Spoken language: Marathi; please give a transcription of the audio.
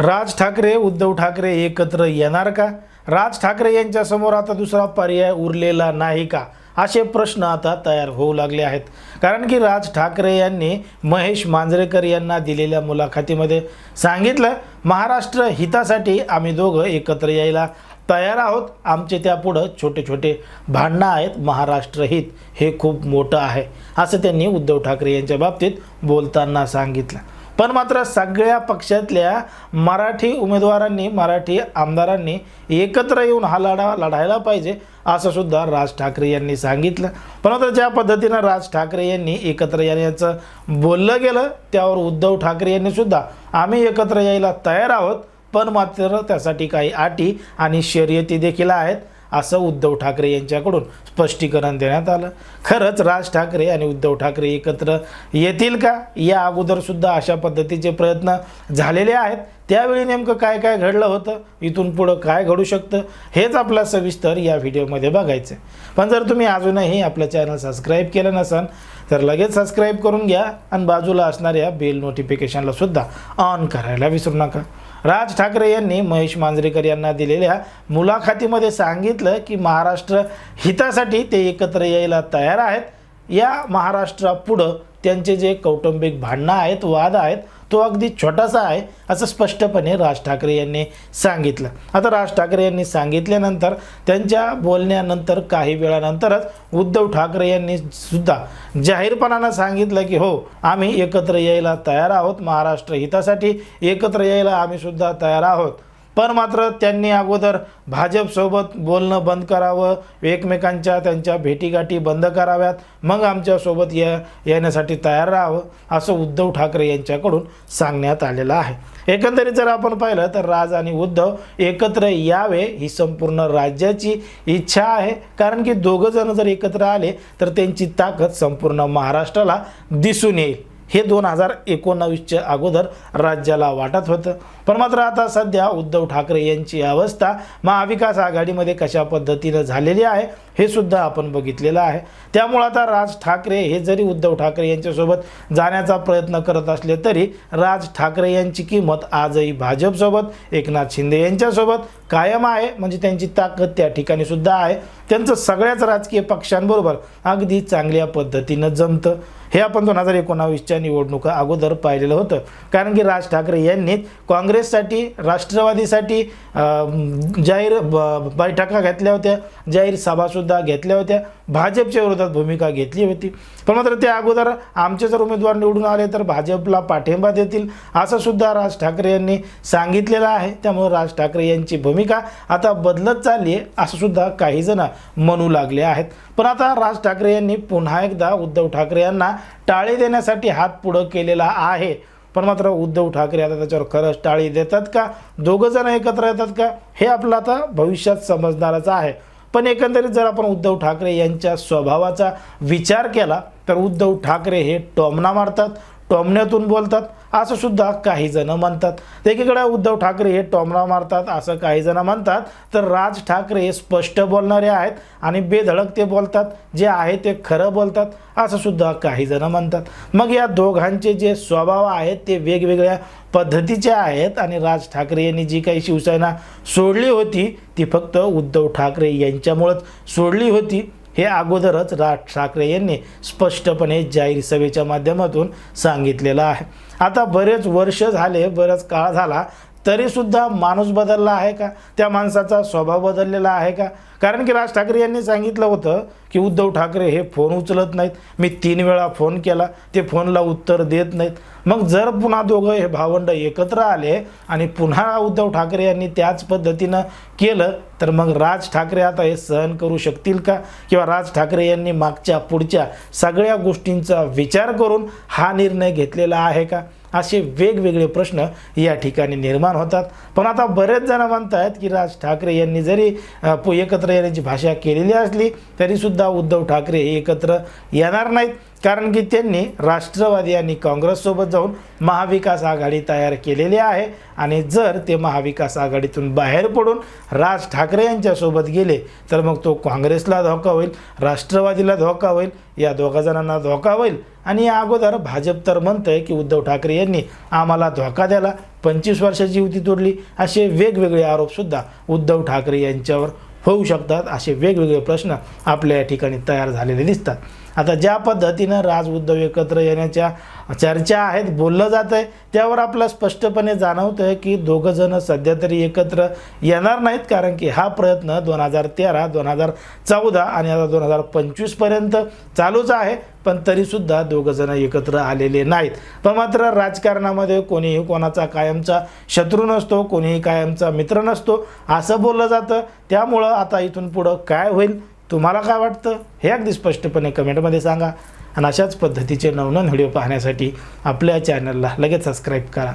राज ठाकरे उद्धव ठाकरे एकत्र येणार का? राज ठाकरे यांच्यासमोर आता दुसरा पर्याय उरलेला नाही का? असे प्रश्न आता तयार होऊ लागले आहेत. कारण की राज ठाकरे यांनी महेश मांजरेकर यांना दिलेल्या मुलाखतीमध्ये सांगितलं महाराष्ट्र हितासाठी आम्ही दोघं एकत्र यायला तयार आहोत. आमचे त्यापुढं छोटे छोटे भांडणं आहेत. महाराष्ट्र हित हे खूप मोठं आहे असं त्यांनी उद्धव ठाकरे यांच्या बाबतीत बोलताना सांगितलं. पण मात्र सगळ्या पक्षातल्या मराठी उमेदवारांनी मराठी आमदारांनी एकत्र येऊन हा लढा लढायला पाहिजे असं सुद्धा राज ठाकरे यांनी सांगितलं. पण ज्या पद्धतीनं राज ठाकरे यांनी एकत्र येण्याचं बोललं गेलं त्यावर उद्धव ठाकरे यांनी सुद्धा आम्ही एकत्र यायला तयार आहोत पण मात्र त्यासाठी काही अटी आणि शर्यती देखील आहेत. असं उद्धव ठाकरे यांच्याकडून स्पष्टीकरण देण्यात आलं. खरंच राज ठाकरे आणि उद्धव ठाकरे एकत्र येतील का? या अगोदरसुद्धा अशा पद्धतीचे प्रयत्न झालेले आहेत. त्यावेळी नेमकं काय काय घडलं होतं? इथून पुढं काय घडू शकतं? हेच आपला सविस्तर या व्हिडिओमध्ये बघायचं आहे पण जर तुम्ही अजूनही आपलं चॅनल सबस्क्राईब केलं नसाल तर लगेच सबस्क्राईब करून घ्या आणि बाजूला असणाऱ्या बेल नोटिफिकेशनला सुद्धा ऑन करायला विसरू नका. राज ठाकरे यांनी महेश मांजरेकर यांना दिलेल्या मुलाखतीमध्ये सांगितलं की महाराष्ट्र हितासाठी ते एकत्र यायला तयार आहेत. या महाराष्ट्रापुढं त्यांचे जे कौटुंबिक भांडणं आहेत वाद आहेत तो अगदी छोटासा आहे असं स्पष्टपणे राज ठाकरे यांनी सांगितलं. आता राज ठाकरे यांनी सांगितल्यानंतर त्यांच्या बोलण्यानंतर काही वेळानंतरच उद्धव ठाकरे यांनी सुद्धा जाहीरपणानं सांगितलं की हो आम्ही एकत्र यायला तयार आहोत. महाराष्ट्र हितासाठी एकत्र यायला आम्ही सुद्धा तयार आहोत. पण मात्र त्यांनी अगोदर भाजपसोबत बोलणं बंद करावं एकमेकांच्या त्यांच्या भेटीगाठी बंद कराव्यात मग आमच्यासोबत या येण्यासाठी तयार राहावं असं उद्धव ठाकरे यांच्याकडून सांगण्यात आलेलं आहे. एकंदरीत जर आपण पाहिलं तर राज आणि उद्धव एकत्र यावे ही संपूर्ण राज्याची इच्छा आहे. कारण की दोघंजणं जर एकत्र आले तर त्यांची ताकद संपूर्ण महाराष्ट्राला दिसून येईल. हे दोन हजार एकोणावीसच्या अगोदर राज्याला वाटत होतं. पण मात्र आता सध्या उद्धव ठाकरे यांची अवस्था महाविकास आघाडीमध्ये कशा पद्धतीनं झालेली आहे हे सुद्धा आपण बघितलेलं आहे. त्यामुळं आता राज ठाकरे हे जरी उद्धव ठाकरे यांच्यासोबत जाण्याचा प्रयत्न करत असले तरी राज ठाकरे यांची किंमत आजही भाजपसोबत एकनाथ शिंदे यांच्यासोबत कायम आहे. म्हणजे त्यांची ताकद त्या ठिकाणी सुद्धा आहे. त्यांचं सगळ्याच राजकीय पक्षांबरोबर अगदी चांगल्या पद्धतीनं जमतं. हे आपण दोन हजार एकोणावीसच्या निवडणुका अगोदर पाहिलेलं होतं. कारण की राज ठाकरे यांनी काँग्रेससाठी राष्ट्रवादीसाठी जाहीर ब- बैठका घेतल्या होत्या. जाहीर सभासुद्धा घेतल्या होत्या. भाजपच्या विरोधात भूमिका घेतली होती. पण मात्र त्या अगोदर आमचे जर उमेदवार निवडून आले तर भाजपला पाठिंबा देतील असं सुद्धा राज ठाकरे यांनी सांगितलेलं आहे. त्यामुळे राज ठाकरे यांची भूमिका आता बदलत चालली आहे असं सुद्धा काही जण म्हणू लागले आहेत. पण आता राज ठाकरे यांनी पुन्हा एकदा उद्धव ठाकरे यांना टाळे देण्यासाठी हात पुढं केलेला आहे. पण मात्र उद्धव ठाकरे आता त्याच्यावर खरंच टाळी देतात का? दोघं जण एकत्र येतात का? हे आपलं आता भविष्यात समजणारच आहे. पण एकंदरीत जर आपण उद्धव ठाकरे यांच्या स्वभावाचा विचार केला तर उद्धव ठाकरे हे टोमना मारतात टोमण्यातून बोलतात. असं सुद्धा काही जण म्हणतात. एकीकडे उद्धव ठाकरे हे टोमणा मारतात असं काही जण म्हणतात. तर राज ठाकरे हे स्पष्ट बोलणारे आहेत आणि बेधडक ते बोलतात. जे आहे ते खरं बोलतात असं सुद्धा काही जण म्हणतात. मग या दोघांचे जे स्वभाव आहेत ते वेगवेगळ्या पद्धतीचे आहेत आणि राज ठाकरे यांनी जी काही शिवसेना सोडली होती ती फक्त उद्धव ठाकरे यांच्यामुळंच सोडली होती. हे अगोदरच राज ठाकरे यांनी स्पष्टपणे जाहीर सभेच्या माध्यमातून सांगितलेलं आहे. आता बरेच वर्ष झाले बराच काळ झाला तरीसुद्धा माणूस बदलला आहे का? त्या माणसाचा स्वभाव बदललेला आहे का? कारण की राज ठाकरे यांनी सांगितलं होतं की उद्धव ठाकरे हे फोन उचलत नाहीत. मी तीन वेळा फोन केला. ते फोनला उत्तर देत नाहीत. मग जर पुन्हा दोघं हे भावंड एकत्र आले आणि पुन्हा उद्धव ठाकरे यांनी त्याच पद्धतीनं केलं तर मग राज ठाकरे आता हे सहन करू शकतील का? किंवा राज ठाकरे यांनी मागच्या पुढच्या सगळ्या गोष्टींचा विचार करून हा निर्णय घेतलेला आहे का? असे वेगवेगळे प्रश्न या ठिकाणी निर्माण होतात. पण आता बरेच जण म्हणत आहेत की राज ठाकरे यांनी जरी पु- एकत्र येण्याची भाषा केलेली असली तरीसुद्धा उद्धव ठाकरे हे एकत्र येणार नाहीत. कारण की त्यांनी राष्ट्रवादी आणि काँग्रेससोबत जाऊन महाविकास आघाडी तयार केलेली आहे. आणि जर ते महाविकास आघाडीतून बाहेर पडून राज ठाकरे यांच्यासोबत गेले तर मग तो काँग्रेसला धोका होईल राष्ट्रवादीला धोका होईल या दोघा जणांना धोका होईल. आणि या अगोदर भाजप तर म्हणतंय की उद्धव ठाकरे यांनी आम्हाला धोका द्याला पंचवीस वर्षाची युती तोडली. असे वेगवेगळे आरोपसुद्धा उद्धव ठाकरे यांच्यावर होऊ शकतात. असे वेगवेगळे प्रश्न आपल्या या ठिकाणी तयार झालेले दिसतात. आता ज्या पद्धतीनं राज उद्धव एकत्र येण्याच्या चर्चा आहेत बोललं जात आहे त्यावर आपलं स्पष्टपणे जाणवतं आहे की दोघं जण सध्या तरी एकत्र येणार नाहीत कारण की हा प्रयत्न दोन हजार तेरा दोन हजार चौदा आणि आता दोन हजार पंचवीसपर्यंत चालूच आहे पण तरीसुद्धा दोघं जण एकत्र आलेले नाहीत. पण मात्र राजकारणामध्ये कोणीही कोणाचा कायमचा शत्रू नसतो कोणीही कायमचा मित्र नसतो असं बोललं जातं. त्यामुळं आता इथून पुढं काय होईल तुम्हाला काय वाटतं? हे अगदी स्पष्टपणे कमेंटमध्ये सांगा. आणि अशाच पद्धतीचे नवनवन व्हिडिओ पाहण्यासाठी आपल्या चॅनलला लगेच सबस्क्राईब करा.